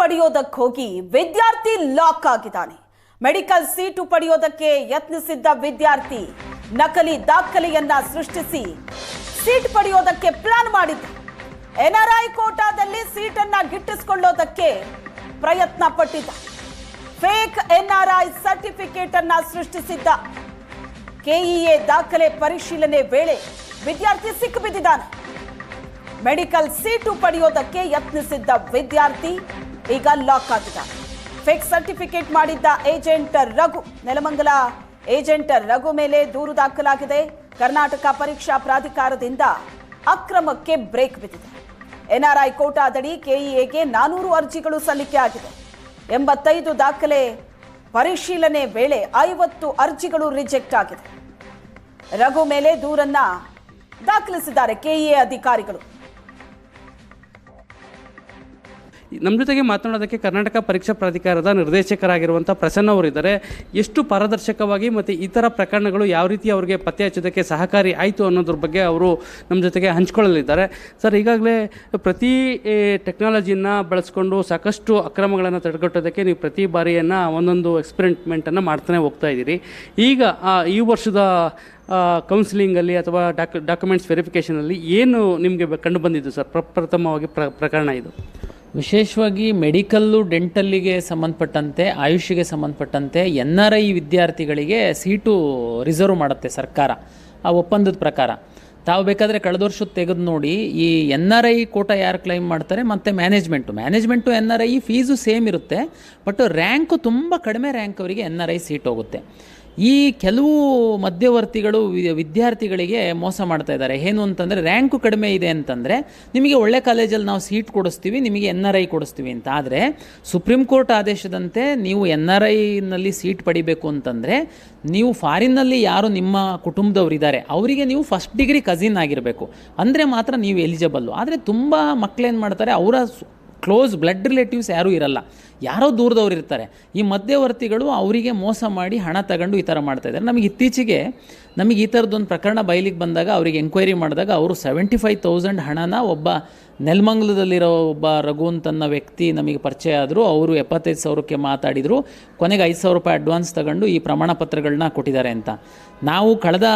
ಪಡೆಯೋದಕ್ಕೆ ಹೋಗಿ ವಿದ್ಯಾರ್ಥಿ ಲಾಕ್ ಆಗಿದ್ದಾನೆ. ಮೆಡಿಕಲ್ ಸೀಟು ಪಡೆಯೋದಕ್ಕೆ ಯತ್ನಿಸಿದ್ದ ವಿದ್ಯಾರ್ಥಿ ನಕಲಿ ದಾಖಲೆಯನ್ನ ಸೃಷ್ಟಿಸಿ ಸೀಟ್ ಪಡೆಯೋದಕ್ಕೆ ಪ್ಲಾನ್ ಮಾಡಿದ್ದ. ಎನ್ಆರ್ಐ ಕೋಟಾದಲ್ಲಿ ಸೀಟನ್ನ ಗಿಟ್ಟಿಸಿಕೊಳ್ಳೋದಕ್ಕೆ ಪ್ರಯತ್ನ ಪಟ್ಟಿದ್ದ. ಫೇಕ್ ಎನ್ಆರ್ಐ ಸರ್ಟಿಫಿಕೇಟ್ ಅನ್ನ ಸೃಷ್ಟಿಸಿದ್ದ. ಕೆಇಎ ದಾಖಲೆ ಪರಿಶೀಲನೆ ವೇಳೆ ವಿದ್ಯಾರ್ಥಿ ಸಿಕ್ಕಿಬಿದ್ದಿದ್ದಾನೆ ಮೆಡಿಕಲ್ ಸೀಟು ಪಡೆಯೋದಕ್ಕೆ ಯತ್ನಿಸಿದ್ದ ವಿದ್ಯಾರ್ಥಿ ಈಗ ಲಾಕ್ ಆಗಿದೆ ಫೇಕ್ ಸರ್ಟಿಫಿಕೇಟ್ ಮಾಡಿದ್ದ ಏಜೆಂಟ್ ರಘು, ನೆಲಮಂಗಲ. ಏಜೆಂಟ್ ರಘು ಮೇಲೆ ದೂರು ದಾಖಲಾಗಿದೆ. ಕರ್ನಾಟಕ ಪರೀಕ್ಷಾ ಪ್ರಾಧಿಕಾರದಿಂದ ಅಕ್ರಮಕ್ಕೆ ಬ್ರೇಕ್ ಬಿದ್ದಿದೆ. ಎನ್ಆರ್ಐ ಕೋಟಾದಡಿ ಕೆಇಎಗೆ ನಾನೂರು ಅರ್ಜಿಗಳು ಸಲ್ಲಿಕೆ ಆಗಿದೆ. ಎಂಬತ್ತೈದು ದಾಖಲೆ ಪರಿಶೀಲನೆ ವೇಳೆ ಐವತ್ತು ಅರ್ಜಿಗಳು ರಿಜೆಕ್ಟ್ ಆಗಿದೆ. ರಘು ಮೇಲೆ ದೂರನ್ನ ದಾಖಲಿಸಿದ್ದಾರೆ ಕೆಇಎ ಅಧಿಕಾರಿಗಳು. ನಮ್ಮ ಜೊತೆಗೆ ಮಾತನಾಡೋದಕ್ಕೆ ಕರ್ನಾಟಕ ಪರೀಕ್ಷಾ ಪ್ರಾಧಿಕಾರದ ನಿರ್ದೇಶಕರಾಗಿರುವಂಥ ಪ್ರಸನ್ನ ಅವರಿದ್ದಾರೆ. ಎಷ್ಟು ಪಾರದರ್ಶಕವಾಗಿ ಮತ್ತು ಇತರ ಪ್ರಕರಣಗಳು ಯಾವ ರೀತಿ ಅವರಿಗೆ ಪತ್ತೆ ಹಚ್ಚೋದಕ್ಕೆ ಸಹಕಾರಿ ಆಯಿತು ಅನ್ನೋದ್ರ ಬಗ್ಗೆ ಅವರು ನಮ್ಮ ಜೊತೆಗೆ ಹಂಚ್ಕೊಳ್ಳಲಿದ್ದಾರೆ. ಸರ್, ಈಗಾಗಲೇ ಪ್ರತಿ ಟೆಕ್ನಾಲಜಿಯನ್ನು ಬಳಸ್ಕೊಂಡು ಸಾಕಷ್ಟು ಅಕ್ರಮಗಳನ್ನು ತಡೆಗಟ್ಟೋದಕ್ಕೆ ನೀವು ಪ್ರತಿ ಬಾರಿಯನ್ನು ಒಂದೊಂದು ಎಕ್ಸ್ಪೆರಿಮೆಂಟನ್ನು ಮಾಡ್ತಾನೆ ಹೋಗ್ತಾ ಇದ್ದೀರಿ. ಈಗ ಈ ವರ್ಷದ ಕೌನ್ಸಿಲಿಂಗಲ್ಲಿ ಅಥವಾ ಡಾಕ್ ಡಾಕ್ಯುಮೆಂಟ್ಸ್ ವೆರಿಫಿಕೇಷನಲ್ಲಿ ಏನು ನಿಮಗೆ ಕಂಡು ಬಂದಿದ್ದು ಸರ್? ಪ್ರಪ್ರಥಮವಾಗಿ ಪ್ರ, ಪ್ರಕರಣ ಇದು. ವಿಶೇಷವಾಗಿ ಮೆಡಿಕಲ್ಲು, ಡೆಂಟಲ್ಲಿಗೆ ಸಂಬಂಧಪಟ್ಟಂತೆ, ಆಯುಷಿಗೆ ಸಂಬಂಧಪಟ್ಟಂತೆ ಎನ್ ಆರ್ ಐ ವಿದ್ಯಾರ್ಥಿಗಳಿಗೆ ಸೀಟು ರಿಸರ್ವ್ ಮಾಡುತ್ತೆ ಸರ್ಕಾರ, ಆ ಒಪ್ಪಂದದ ಪ್ರಕಾರ. ತಾವು ಬೇಕಾದರೆ ಕಳೆದ ವರ್ಷ ತೆಗೆದು ನೋಡಿ, ಈ ಎನ್ ಆರ್ ಐ ಕೋಟ ಯಾರು ಕ್ಲೈಮ್ ಮಾಡ್ತಾರೆ, ಮತ್ತು management management N R I fees same ಇರುತ್ತೆ ಬಟ್ ರ್ಯಾಂಕು ತುಂಬ ಕಡಿಮೆ ರ್ಯಾಂಕ್ ಅವರಿಗೆ ಎನ್ ಆರ್ ಐ ಸೀಟ್ ಹೋಗುತ್ತೆ. ಈ ಕೆಲವು ಮಧ್ಯವರ್ತಿಗಳು ವಿದ್ಯಾರ್ಥಿಗಳಿಗೆ ಮೋಸ ಮಾಡ್ತಾ ಇದ್ದಾರೆ. ಏನು ಅಂತಂದರೆ, ರ್ಯಾಂಕು ಕಡಿಮೆ ಇದೆ ಅಂತಂದರೆ, ನಿಮಗೆ ಒಳ್ಳೆ ಕಾಲೇಜಲ್ಲಿ ನಾವು ಸೀಟ್ ಕೊಡಿಸ್ತೀವಿ, ನಿಮಗೆ ಎನ್ ಆರ್ ಐ ಕೊಡಿಸ್ತೀವಿ ಅಂತ. ಆದರೆ, ಸುಪ್ರೀಂ ಕೋರ್ಟ್ ಆದೇಶದಂತೆ ನೀವು ಎನ್ ಆರ್ ಐನಲ್ಲಿ ಸೀಟ್ ಪಡಿಬೇಕು ಅಂತಂದರೆ, ನೀವು ಫಾರಿನ್ನಲ್ಲಿ ಯಾರು ನಿಮ್ಮ ಕುಟುಂಬದವ್ರು ಇದ್ದಾರೆ, ಅವರಿಗೆ ನೀವು ಫಸ್ಟ್ ಡಿಗ್ರಿ ಕಸಿನ್ ಆಗಿರಬೇಕು. ಅಂದರೆ ಮಾತ್ರ ನೀವು ಎಲಿಜಿಬಲ್ಲು. ಆದರೆ ತುಂಬ ಮಕ್ಕಳೇನು ಮಾಡ್ತಾರೆ, ಅವರ ಕ್ಲೋಸ್ ಬ್ಲಡ್ ರಿಲೇಟಿವ್ಸ್ ಯಾರೂ ಇರಲ್ಲ. ಯಾರೋ ದೂರದವ್ರು ಇರ್ತಾರೆ. ಈ ಮಧ್ಯವರ್ತಿಗಳು ಅವರಿಗೆ ಮೋಸ ಮಾಡಿ ಹಣ ತಗೊಂಡು ಈ ಥರ ಮಾಡ್ತಾ ಇದ್ದಾರೆ. ನಮಗೆ ಇತ್ತೀಚೆಗೆ ನಮಗೆ ಈ ಥರದ್ದೊಂದು ಪ್ರಕರಣ ಬಯಲಿಗೆ ಬಂದಾಗ, ಅವರಿಗೆ ಎಂಕ್ವೈರಿ ಮಾಡಿದಾಗ ಅವರು ಸೆವೆಂಟಿ ಫೈವ್ ತೌಸಂಡ್ ಹಣನ ಒಬ್ಬ ನೆಲಮಂಗಲದಲ್ಲಿರೋ ಒಬ್ಬ ರಘು ಅಂತನ್ನ ವ್ಯಕ್ತಿ ನಮಗೆ ಪರಿಚಯ ಆದರೂ, ಅವರು ಎಪ್ಪತ್ತೈದು ಸಾವಿರಕ್ಕೆ ಮಾತಾಡಿದರು. ಕೊನೆಗೆ ಐದು ಸಾವಿರ ರೂಪಾಯಿ ಅಡ್ವಾನ್ಸ್ ತಗೊಂಡು ಈ ಪ್ರಮಾಣ ಪತ್ರಗಳನ್ನ ಕೊಟ್ಟಿದ್ದಾರೆ ಅಂತ. ನಾವು ಕಳೆದ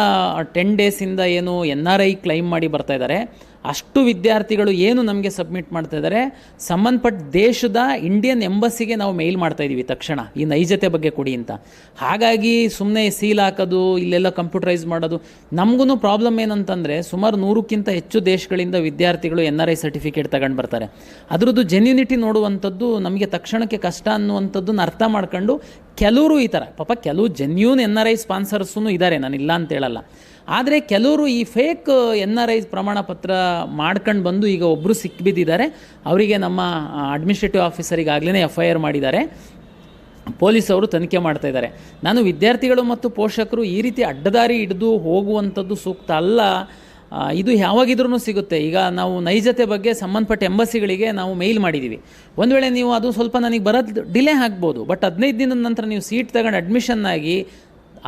ಟೆನ್ ಡೇಸಿಂದ ಏನು ಎನ್ ಆರ್ ಐ ಕ್ಲೈಮ್ ಮಾಡಿ ಬರ್ತಾ ಇದ್ದಾರೆ. ಅಷ್ಟು ವಿದ್ಯಾರ್ಥಿಗಳು ಏನು ನಮಗೆ ಸಬ್ಮಿಟ್ ಮಾಡ್ತಾ ಇದ್ದಾರೆ. ಸಂಬಂಧಪಟ್ಟ ದೇಶದ ಇಂಡಿಯನ್ ಎಂಬಸ್ಸಿಗೆ ನಾವು ಮೇಲ್ ಮಾಡ್ತಾ ಇದ್ದೀವಿ ತಕ್ಷಣ. ಈ ನೈಜತೆ ಬಗ್ಗೆ ಕೊಡಿ ಅಂತ. ಹಾಗಾಗಿ ಸುಮ್ಮನೆ ಸೀಲ್ ಹಾಕೋದು, ಇಲ್ಲೆಲ್ಲ ಕಂಪ್ಯೂಟರೈಸ್ ಮಾಡೋದು ನಮಗೂ ಪ್ರಾಬ್ಲಮ್ ಏನಂತಂದರೆ ಸುಮಾರು ನೂರಕ್ಕಿಂತ ಹೆಚ್ಚು ದೇಶಗಳಿಂದ ವಿದ್ಯಾರ್ಥಿಗಳು ಎನ್ ಆರ್ ಐ ತಗೊಂಡು ಬರ್ತಾರೆ. ಅದರದ್ದು ಜೆನ್ಯುನಿಟಿ ನೋಡುವಂಥದ್ದು ನಮಗೆ ತಕ್ಷಣಕ್ಕೆ ಕಷ್ಟ ಅನ್ನುವಂಥದ್ದನ್ನು ಅರ್ಥ ಮಾಡ್ಕೊಂಡು ಕೆಲವರು ಈ ಥರ ಪಾಪ ಕೆಲವು genuine N R I sponsors ಇದ್ದಾರೆ ನಾನು ಇಲ್ಲ ಅಂತ ಹೇಳಲ್ಲ. ಆದರೆ ಕೆಲವರು ಈ ಫೇಕ್ ಎನ್ ಆರ್ ಐ ಪ್ರಮಾಣ ಪತ್ರ ಮಾಡ್ಕೊಂಡು ಬಂದು ಈಗ ಒಬ್ಬರು ಸಿಕ್ಕಿಬಿದ್ದಿದ್ದಾರೆ ಅವರಿಗೆ ನಮ್ಮ ಅಡ್ಮಿನಿಸ್ಟ್ರೇಟಿವ್ ಆಫೀಸರಿಗಾಗಲೇ ಎಫ್ ಐ ಆರ್ ಮಾಡಿದ್ದಾರೆ. ಪೊಲೀಸವರು ತನಿಖೆ ಮಾಡ್ತಾ ಇದ್ದಾರೆ. ನಾನು ವಿದ್ಯಾರ್ಥಿಗಳು ಮತ್ತು ಪೋಷಕರು ಈ ರೀತಿ ಅಡ್ಡದಾರಿ ಹಿಡಿದು ಹೋಗುವಂಥದ್ದು ಸೂಕ್ತ ಅಲ್ಲ. ಇದು ಯಾವಾಗಿದ್ರೂ ಸಿಗುತ್ತೆ. ಈಗ ನಾವು ನೈಜತೆ ಬಗ್ಗೆ ಸಂಬಂಧಪಟ್ಟ ಎಂಬಸಿಗಳಿಗೆ ನಾವು ಮೇಲ್ ಮಾಡಿದ್ದೀವಿ ಒಂದು ವೇಳೆ ನೀವು ಅದು ಸ್ವಲ್ಪ ನನಗೆ ಬರೋದು ಡಿಲೇ ಆಗ್ಬೋದು ಬಟ್ ಹದಿನೈದು ದಿನದ ನಂತರ ನೀವು ಸೀಟ್ ತಗೊಂಡು ಅಡ್ಮಿಷನ್ ಆಗಿ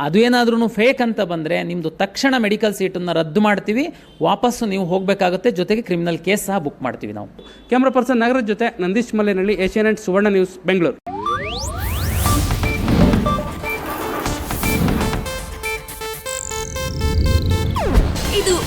ಅದು ಏನಾದ್ರೂ ಫೇಕ್ ಅಂತ ಬಂದರೆ ನಿಮ್ಮದು ತಕ್ಷಣ ಮೆಡಿಕಲ್ ಸೀಟನ್ನು ರದ್ದು ಮಾಡ್ತೀವಿ, ವಾಪಸ್ಸು ನೀವು ಹೋಗಬೇಕಾಗುತ್ತೆ, ಜೊತೆಗೆ ಕ್ರಿಮಿನಲ್ ಕೇಸ್ ಸಹ ಬುಕ್ ಮಾಡ್ತೀವಿ ನಾವು. ಕ್ಯಾಮ್ರಾ ಪರ್ಸನ್ ನಗರದ ಜೊತೆ ನಂದೀಶ್ ಮಲ್ಲೇನಹಳ್ಳಿ ಏಷ್ಯಾನೆಟ್ ಸುವರ್ಣ ನ್ಯೂಸ್ ಬೆಂಗಳೂರು